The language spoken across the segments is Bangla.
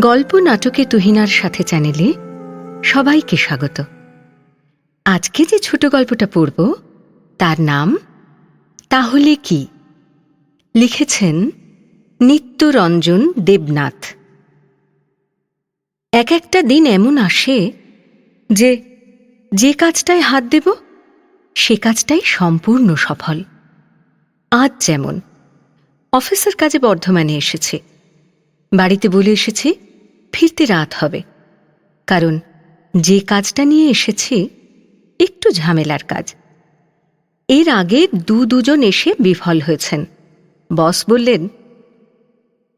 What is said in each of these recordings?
গল্প নাটকে তুহিনার সাথে চ্যানেলে সবাইকে স্বাগত। আজকে যে ছোট গল্পটা পড়ব, তার নাম তাহলে কি? লিখেছেন নিত্যরঞ্জন দেবনাথ। এক একটা দিন এমন আসে যে যে কাজটায় হাত দেব, সে কাজটাই সম্পূর্ণ সফল। আজ যেমন, অফিসের কাজে বর্ধমানে এসেছে। বাড়িতে বলে এসেছি, ফিরতে রাত হবে। কারণ যে কাজটা নিয়ে এসেছি, একটু ঝামেলার কাজ। এর আগে দু দুজন এসে বিফল হয়েছেন। বস বললেন,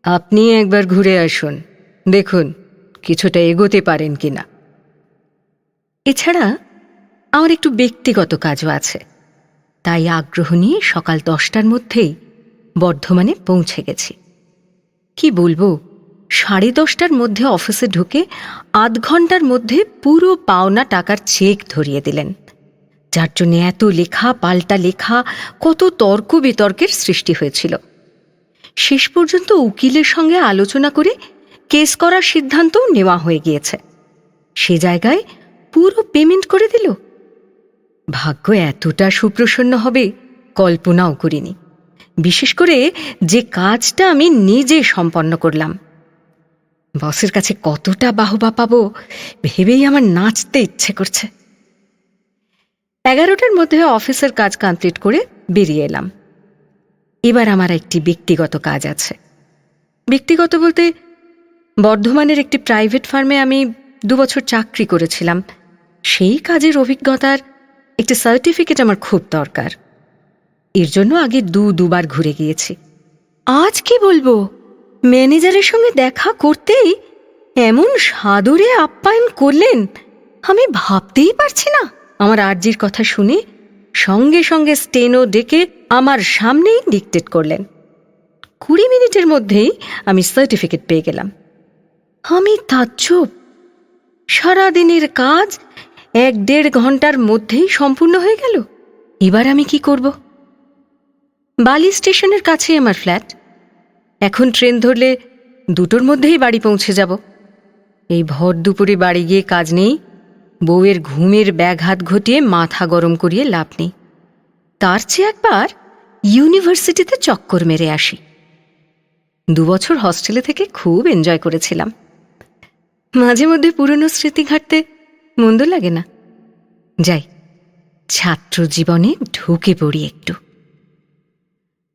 আপনি একবার ঘুরে আসুন, দেখুন কিছুটা এগোতে পারেন কিনা। এছাড়া আমার একটু ব্যক্তিগত কাজও আছে। তাই আগ্রহ নিয়ে সকাল দশটার মধ্যেই বর্ধমানে পৌঁছে গেছি। কি বলব? সাড়ে দশটার মধ্যে অফিসে ঢুকে আধ ঘণ্টার মধ্যে পুরো পাওনা টাকার চেক ধরিয়ে দিলেন। যার জন্য এত লেখা, পাল্টা লেখা, কত তর্ক বিতর্কের সৃষ্টি হয়েছিল। শেষ পর্যন্ত উকিলের সঙ্গে আলোচনা করে কেস করার সিদ্ধান্তও নেওয়া হয়ে গিয়েছে। সে জায়গায় পুরো পেমেন্ট করে দিল। ভাগ্য এতটা সুপ্রসন্ন হবে, কল্পনাও করিনি। বিশেষ করে যে কাজটা আমি নিজে সম্পন্ন করলাম। বসের কাছে কতটা বাহবা পাবো ভেবেই আমার নাচতে ইচ্ছে করছে। এগারোটার মধ্যে অফিসের কাজ কমপ্লিট করে বেরিয়ে এলাম। এবার আমার একটি ব্যক্তিগত কাজ আছে। ব্যক্তিগত বলতে বর্ধমানের একটি প্রাইভেট ফার্মে আমি দুবছর চাকরি করেছিলাম। সেই কাজের অভিজ্ঞতার একটি সার্টিফিকেট আমার খুব দরকার। এর জন্য আগে দু, দুবার ঘুরে গিয়েছি। আজ কি বলব? ম্যানেজারের সঙ্গে দেখা করতেই এমন সাদরে আপ্যায়ন করলেন, আমি ভাবতেই পারছি না। আমার আর্জির কথা শুনে সঙ্গে সঙ্গে স্টেনো ডেকে আমার সামনেই ডিকটেট করলেন। কুড়ি মিনিটের মধ্যেই আমি সার্টিফিকেট পেয়ে গেলাম। আমি তাজ্জব। সারাদিনের কাজ এক দেড় ঘণ্টার মধ্যেই সম্পূর্ণ হয়ে গেল। এবার আমি কি করব? বালি স্টেশনের কাছে আমার ফ্ল্যাট। এখন ট্রেন ধরলে দুটোর মধ্যেই বাড়ি পৌঁছে যাব। এই ভর দুপুরে বাড়ি গিয়ে কাজ নেই, বউয়ের ঘুমের ব্যাঘাত ঘটিয়ে মাথা গরম করিয়ে লাভ নেই। তার চেয়ে একবার ইউনিভার্সিটিতে চক্কর মেরে আসি। দুবছর হস্টেলে থেকে খুব এনজয় করেছিলাম। মাঝে মধ্যে পুরনো স্মৃতি ঘাটতে মন্দ লাগে না। যাই, ছাত্র জীবনে ঢুকে পড়ি একটু।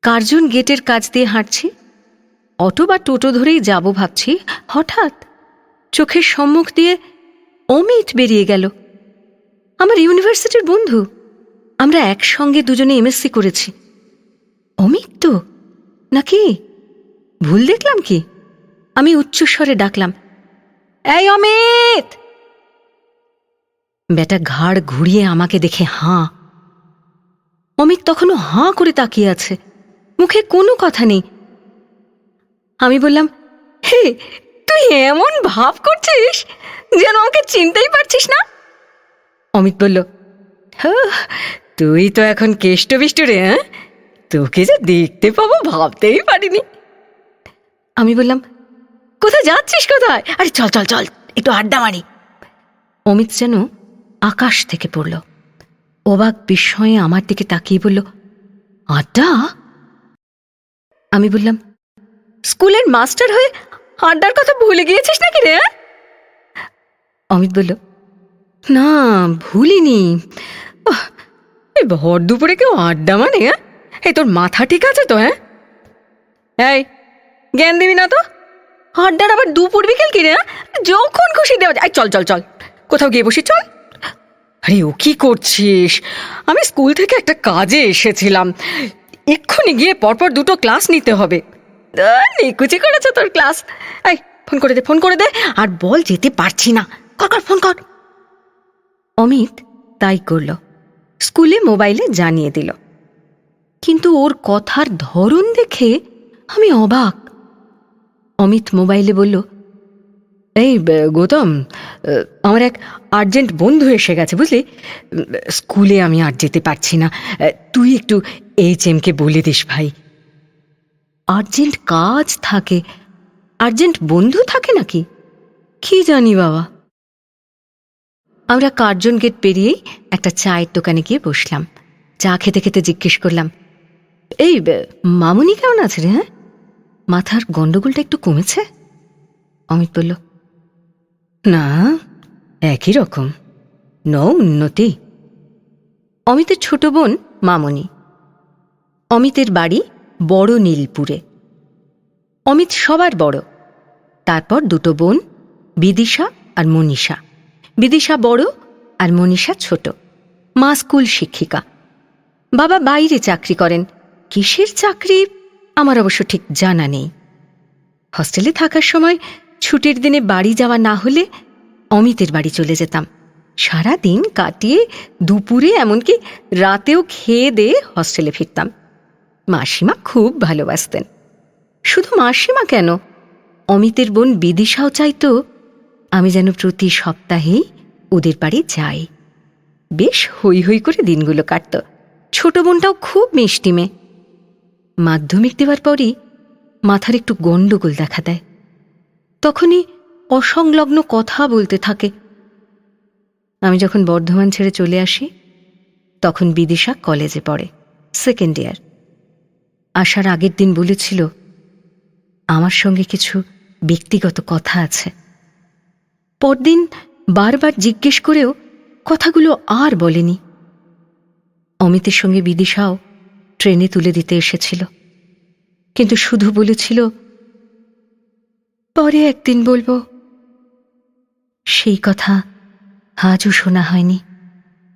কার্জন গেটের কাজ দিয়ে হাঁটছি। অটো বা টোটো ধরেই যাব ভাবছি, হঠাৎ চোখের সম্মুখ দিয়ে অমিত বেরিয়ে গেল। আমার ইউনিভার্সিটির বন্ধু, আমরা একসঙ্গে দুজনে এমএসসি করেছি। অমিত তো? নাকি? ভুল দেখলাম কি? আমি উচ্চস্বরে ডাকলাম, এই অমিত! বেটা ঘাড় ঘুরিয়ে আমাকে দেখে হাঁ। অমিত তখনও হাঁ করে তাকিয়ে আছে। মুখে কোনো কথা নেই। আমি বললাম হে তুই এমন ভাব করছিস যেন আমাকে চিনতেই পারছিস না? অমিত বলল "হ্যাঁ, তুই তো এখন কেষ্ট বিষ্ট রে হ্যাঁ তোকে যে দেখতে পাবো ভাবতেই পারিনি। আমি বললাম কোথায় যাচ্ছিস কোথায়? আরে চল চল চল একটু আড্ডা মারি। অমিত যেন আকাশ থেকে পড়ল। অবাক বিস্ময়ে আমার দিকে তাকিয়ে বলল আড্ডা? আমি বললাম, স্কুলের মাস্টার হয়ে আড্ডার কথা ভুলে গিয়েছিস নাকি রে হ্যাঁ?" অমিত বলল, না, ভুলিনি। এই ভর দুপুরে কেউ আড্ডা মানে হ্যাঁ? এই তোর মাথা ঠিক আছে তো হ্যাঁ? এই, জ্ঞান দিবি না তো? আড্ডার আবার দুপুর বিকেল কিনে হ্যাঁ? যখন খুশি দেওয়া যায় চল চল চল, কোথাও গিয়ে বসি, চল। আরে, ও কি করছিস? আমি স্কুল থেকে একটা কাজে এসেছিলাম। এক্ষুনি গিয়ে পরপর দুটো ক্লাস নিতে হবে। নিকুচি করেছে তোর ক্লাস। এই, ফোন করে দে, ফোন করে দে, আর বল যেতে পারছি না। কর কর, ফোন কর। অমিত তাই করল। স্কুলে মোবাইলে জানিয়ে দিল। কিন্তু ওর কথার ধরন দেখে আমি অবাক। অমিত মোবাইলে বলল এই গৌতম আমার এক আর্জেন্ট বন্ধু এসে গেছে, বুঝলি? স্কুলে আমি আর যেতে পারছি না। তুই একটু এইচ এমকে বলে দিস, ভাই। আর্জেন্ট কাজ থাকে। আর্জেন্ট বন্ধু থাকে নাকি? কি জানি, বাবা। আমরা কার্জন গেট পেরিয়েই একটা চায়ের দোকানে গিয়ে বসলাম। চা খেতে খেতে জিজ্ঞেস করলাম, এই মামুনি কেমন আছে রে হ্যাঁ? মাথার গন্ডগোলটা একটু কমেছে? অমিত বলল না, একই রকম। ন উন্নতি। অমিতের ছোট বোন মামনি। অমিতের বাড়ি বড় নীলপুরে। অমিত সবার বড়। তারপর দুটো বোন, বিদিশা আর মনীষা। বিদিশা বড় আর মনীষা ছোট। মা স্কুল শিক্ষিকা। বাবা বাইরে চাকরি করেন। কিসের চাকরি? আমার অবশ্য ঠিক জানা নেই। হস্টেলে থাকার সময় ছুটির দিনে বাড়ি যাওয়া না হলে অমিতের বাড়ি চলে যেতাম। সারা দিন কাটিয়ে দুপুরে এমনকি রাতেও খেয়ে দিয়ে হস্টেলে ফিরতাম। মাসিমা খুব ভালোবাসতেন। শুধু মাসিমা কেন? অমিতের বোন বিদিশাও চাইতো আমি যেন প্রতি সপ্তাহেই ওদের বাড়ি যাই। বেশ হই হই করে দিনগুলো কাটত। ছোট বোনটাও খুব মিষ্টি মেয়ে। মাধ্যমিক দেওয়ার পরই মাথার একটু গণ্ডগোল দেখা দেয়। তখনই অসংলগ্ন কথা বলতে থাকে। আমি যখন বর্ধমান ছেড়ে চলে আসি, তখন বিদিশা কলেজে পড়ে সেকেন্ড ইয়ার আসার আগের দিন বলেছিল, আমার সঙ্গে কিছু ব্যক্তিগত কথা আছে। পরদিন বারবার জিজ্ঞেস করেও কথাগুলো আর বলেনি। অমিতের সঙ্গে বিদিশাও ট্রেনে তুলে দিতে এসেছিল। কিন্তু শুধু বলেছিল পরে একদিন বলব, সেই কথা আজও শোনা হয়নি।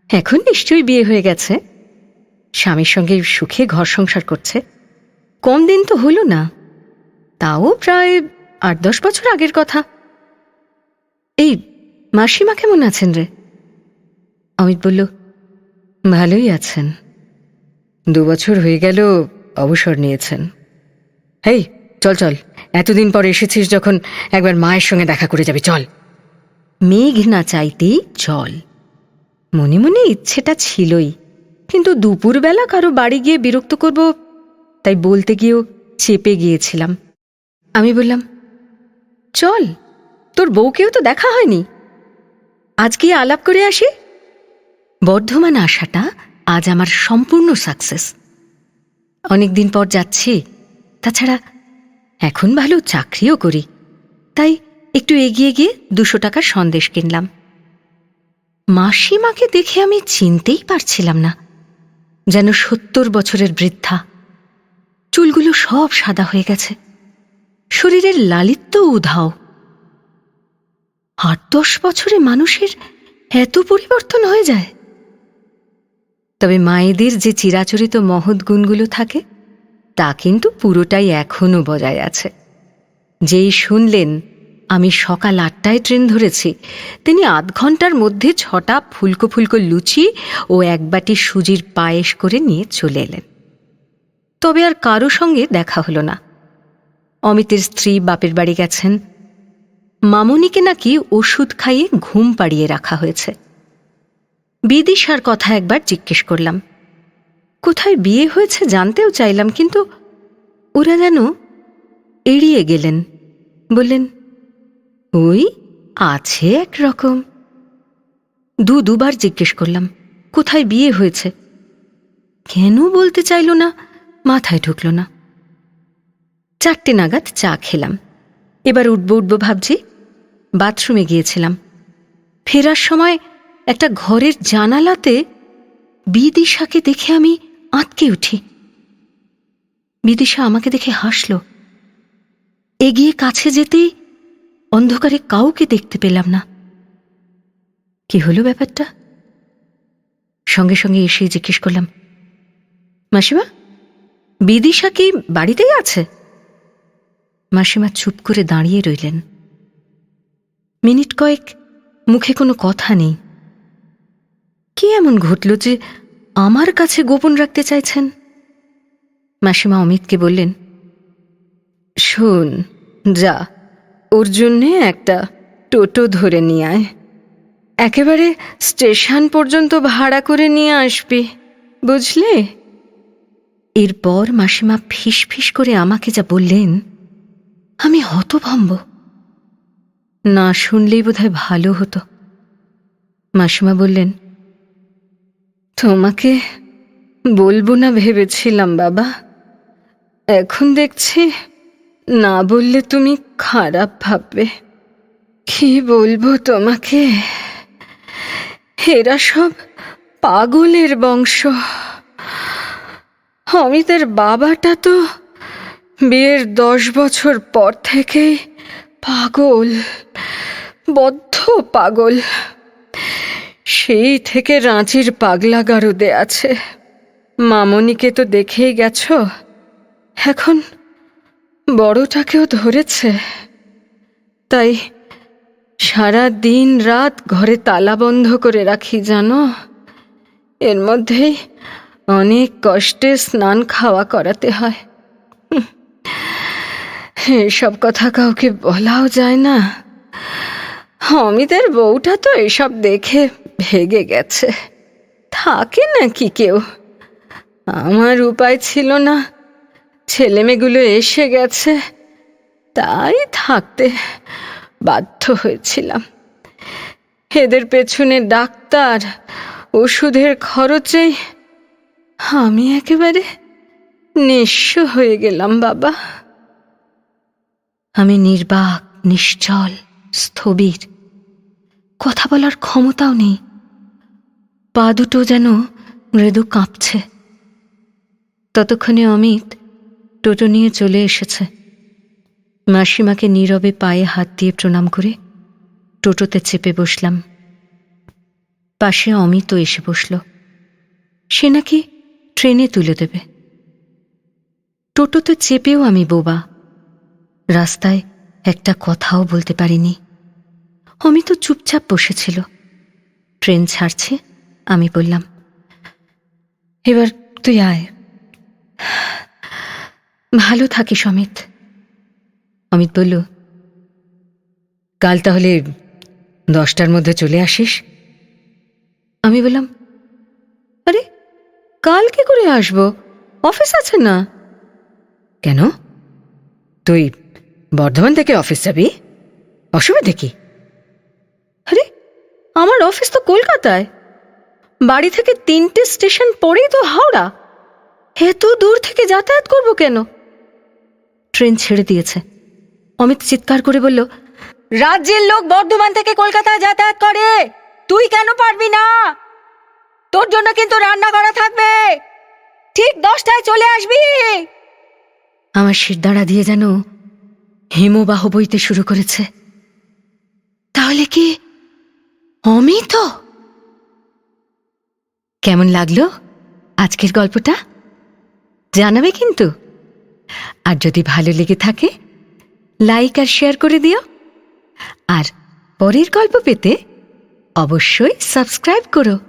এখন নিশ্চয়ই বিয়ে হয়ে গেছে। স্বামীর সঙ্গে সুখে ঘর সংসার করছে। কম দিন তো হলো না। তাও প্রায় আট দশ বছর আগের কথা। এই মাসিমা কেমন আছেন রে? অমিত বলল, ভালোই আছেন। দু বছর হয়ে গেল, অবসর নিয়েছেন। হেই, চল চল। এতদিন পর এসেছিস যখন একবার মায়ের সঙ্গে দেখা করে যাবি, চল। মেঘ না চাইতেই চল। মনে মনে ইচ্ছেটা ছিলই, কিন্তু দুপুরবেলা কারও বাড়ি গিয়ে বিরক্ত করব, তাই বলতে গিয়েও চেপে গিয়েছিলাম। আমি বললাম, চল, তোর বউকেও তো দেখা হয়নি। আজ আলাপ করে আসি? বর্ধমান আসাটা আজ আমার সম্পূর্ণ সাকসেস। অনেকদিন পর যাচ্ছি, তাছাড়া এখন ভালো চাকরিও করি। তাই একটু এগিয়ে গিয়ে দুশো টাকার সন্দেশ কিনলাম। মাসিমাকে দেখে আমি চিনতেই পারছিলাম না, যেন সত্তর বছরের বৃদ্ধা। চুলগুলো সব সাদা হয়ে গেছে। শরীরের লালিত্য উধাও। আট দশ বছরে মানুষের এত পরিবর্তন হয়ে যায়। তবে মায়েদের যে চিরাচরিত মহৎ গুণগুলো থাকে তা কিন্তু পুরোটাই এখনও বজায় আছে। যেই শুনলেন, আমি সকাল আটটায় ট্রেন ধরেছি, তিনি আধ ঘণ্টার মধ্যে ছটা ফুলকো ফুলকো লুচি ও এক বাটি সুজির পায়েস করে নিয়ে চলে এলেন। তবে আর কারও সঙ্গে দেখা হলো না। অমিতের স্ত্রী বাপের বাড়ি গেছেন। মামনিকে নাকি ওষুধ খাইয়ে ঘুম পাড়িয়ে রাখা হয়েছে। বিদিশার কথা একবার জিজ্ঞেস করলাম। কোথায় বিয়ে হয়েছে জানতেও চাইলাম, কিন্তু ওরা যেন এড়িয়ে গেলেন। বললেন, ওই আছে একরকম। দু দুবার জিজ্ঞেস করলাম, কোথায় বিয়ে হয়েছে? কেন বলতে চাইল না? মাথায় ঢুকল না। চারটে নাগাদ চা খেলাম। এবার উঠব উঠব ভাবছি, বাথরুমে গিয়েছিলাম। ফেরার সময় একটা ঘরের জানালাতে বিদিশাকে দেখে আমি আঁতকে উঠি। বিদিশা আমাকে দেখে হাসল। এগিয়ে কাছে যেতেই অন্ধকারে কাউকে দেখতে পেলাম না। কি হলো ব্যাপারটা? সঙ্গে সঙ্গে এসে জিজ্ঞেস করলাম, মাসিমা, বিদিশা কি বাড়িতেই আছে? মাসিমা চুপ করে দাঁড়িয়ে রইলেন। মিনিট কয়েক মুখে কোনো কথা নেই। কি এমন ঘটল যে আমার কাছে গোপন রাখতে চাইছেন? মাসিমা অমিতকে বললেন, শোন, যা, ওর জন্যে একটা টোটো ধরে নিয়ে আয়। একেবারে স্টেশন পর্যন্ত ভাড়া করে নিয়ে আসবি, বুঝলে? এরপর মাসিমা ফিস ফিস করে আমাকে যা বললেন, আমি হতভম্ব। না শুনলেই বোধহয় ভালো হতো। মাসিমা বললেন তোমাকে বলব না ভেবেছিলাম, বাবা। এখন দেখছি না বললে তুমি খারাপ ভাববে। কি বলব তোমাকে? এরা সব পাগলের বংশ। অমিতের বাবাটা তো বিয়ের দশ বছর পর থেকেই পাগল, বদ্ধ পাগল। সেই থেকে রাঁচির পাগলা গারদে আছে। মামনিকে তো দেখেই গেছ। এখন বড়টাকেও ধরেছে। তাই সারা দিন রাত ঘরে তালা বন্ধ করে রাখি, জানো? এর মধ্যেই অনেক কষ্টে স্নান খাওয়া করাতে হয়। এসব কথা কাউকে বলাও যায় না। অমিতের বউটা তো এসব দেখে ভেগে গেছে। থাকে নাকি কেউ? আমার উপায় ছিল না। ছেলেমেয়েগুলো এসে গেছে। তাই থাকতে বাধ্য হয়েছিলাম। এদের পেছনে ডাক্তার, ওষুধের খরচেই আমি একেবারে নিঃস্ব হয়ে গেলাম, বাবা। আমি নির্বাক, নিশ্চল, স্থবির কথা বলার ক্ষমতাও নেই। পা দুটো যেন মৃদু কাঁপছে। ততক্ষণে অমিত টোটো নিয়ে চলে এসেছে। মাসিমাকে নীরবে পায়ে হাত দিয়ে প্রণাম করে টোটোতে চেপে বসলাম। পাশে অমিতও এসে বসল। সে নাকি ট্রেনে তুলে দেবে। টোটোতে চেপেও আমি বোবা। রাস্তায় একটা কথাও বলতে পারিনি। অমিত চুপচাপ বসেছিল। ট্রেন ছাড়ছে, আমি বললাম, এবার তুই আয়। ভালো থাকিস, অমিত। অমিত বলল, কাল তাহলে দশটার মধ্যে চলে আসিস? আমি বললাম, আরে, কাল কি করে আসব? অফিস আছে না? কেন? তুই বর্ধমান থেকে অফিস যাবি? অসুবিধে কি আরে, আমার অফিস তো কলকাতায়। বাড়ি থেকে তিনটে স্টেশন পরেই তো হাওড়া। এত দূর থেকে যাতায়াত করব কেন? ট্রেন ছেড়ে দিয়েছে। অমিত চিৎকার করে বলল, রাজ্যের লোক বর্ধমান থেকে কলকাতায় যাতায়াত করে। তুই কেন পারবি না? তোর জন্য কিন্তু রান্না করা থাকবে। ঠিক দশটায় চলে আসবি। আমার শিরদাঁড়া দিয়ে যেন হিমবাহ বইতে শুরু করেছে। তাহলে কি অমিত? কেমন লাগল আজকের গল্পটা? জানাবে কিন্তু। আর যদি ভালো লেগে থাকে লাইক আর শেয়ার করে দিও। আর পরের গল্প পেতে অবশ্যই সাবস্ক্রাইব করো।